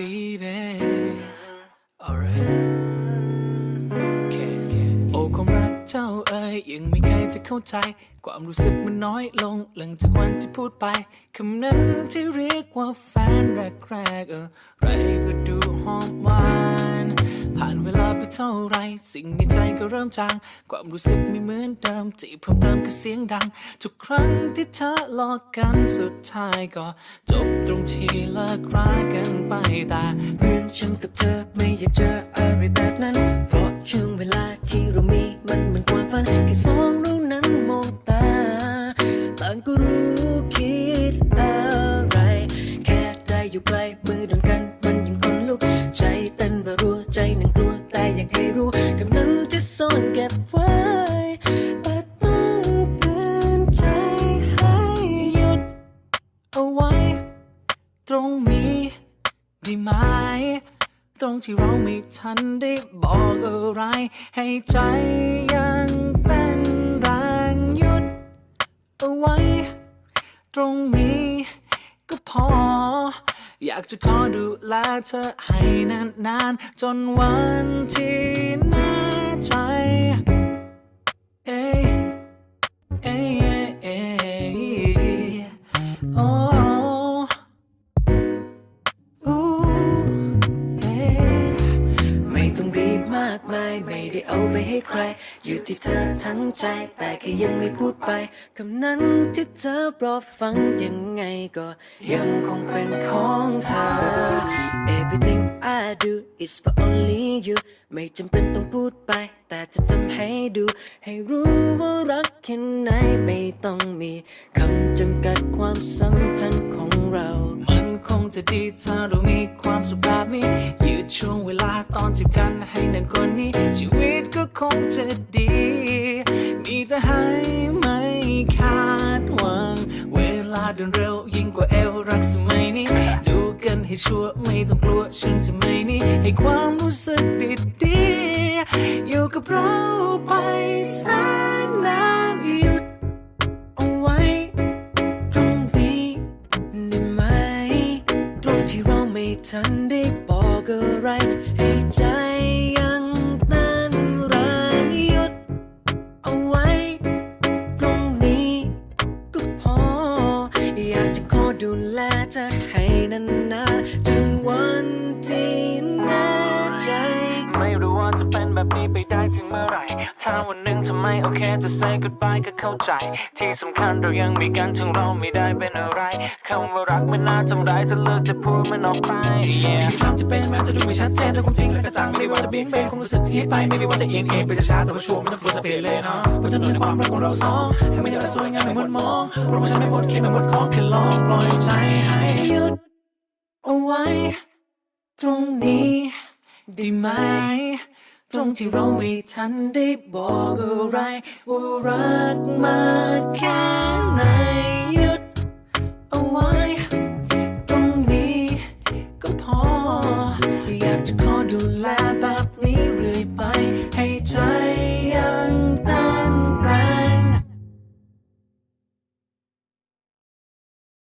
baby alright โอ้ความรักเจ้าเอ๋ยยังไม่เคยจะเข้าใจ ความรู้สึกมันน้อยลงหลังจากวันที่พูดไปคำนั้นที่เรียกว่าแฟนแรกๆเออไรก็ดูหอมหวานผ่านเวลาไปเท่าไร สิ่งในใจก็เริ่มจาง ความรู้สึกไม่เหมือนเดิมที่เพิ่มเติมคือเสียงดัง ทุกครั้งที่เธอหลอกกันสุดท้ายก็จบตรงที่เลิกรา กันต่เรื่องฉันกับเธอไม่อยากเจออะไรแบบนั้น เพราะช่วงเวลาที่เรามีมันเหมือนความฝัน แค่สองเรานั้นมองตา ต่างก็รู้คิดอะไร แค่ได้อยู่ใกล้มือโดนกันมันยิ่งคนลุก ใจเต้นว่ารัวใจหนึ่งกลัวแต่อยากให้รู้กับนั้นที่ซ่อนเก็บไว้แต่ต้องเตือนใจให้หยุดเอาไว้ ตรงนี้ ได้ไหม ตรงที่เราไม่ทันได้บอกอะไร ให้ใจยังเต้นแรงหยุด เอาไว้ ตรงนี้ก็พอ อยากจะขอดูแลเธอให้นานๆ จนวันที่แน่ใจเอ้เอ้เอ้ยโอ้อู้ากมาย ไม่ได้เอาไปให้ใคร อยู่ที่เธอทั้งใจ แต่แค่ยังไม่พูดไปคำนั้นที่เธอรอฟังยังไงก็ยังคงเป็นของเธอ Everything I do is for only you ไม่จำเป็นต้องพูดไป แต่จะทำให้ดู ให้รู้ว่ารักแค่ไหนไม่ต้องมีคำจำกัดความสัมพันธ์ของเรา คงจะดีถ้าเรามีความสุขแบบนี้ยืดช่วงเวลาตอนจีบกันให้นานกว่านี้ ชีวิตก็คงจะดี มีแต่ให้ไม่คาดหวัง เวลาเดินเร็วยิ่งกว่าเอวรักสมัยนี้ ดูกันให้ชัวร์ไม่ต้องกลัวฉันจะไม่นี้ให้ความรู้สึกดีๆอยู่กับเราไปแสน นได้บอกอ ถ้าวันหนึ่งทำไมโอเคจะ say goodbye ก็เข้าใจ ที่สำคัญเรายังมีกันถึงเราไม่ได้เป็นอะไรคำว่ารักไม่น่าทำร้ายจะเลิกจะพูดมันออกไป yeah ที่ทำจะเป็นแม้จะดูไม่ชัดเจนแต่ความจริงและกระจ่างไม่ได้ว่าจะเบี่ยงเบนความรู้สึกที่ไปไม่ได้ว่าจะเอียงเอ็นไปช้าแต่ว่าชัวร์ไม่ต้องกลัวสเปรย์เลยเนาะบนถนนในความรักของเราสองให้มันยาวและสวยงามไม่หมดมองเพราะว่าฉันไม่หมดคิดไม่หมดของแค่ลองปล่อยใจให้หยุดเอาไว้ตรงนี้ได้ไหม ตรงที่เราไม่ทันได้บอกอะไรว่ารักมากแค่ไหน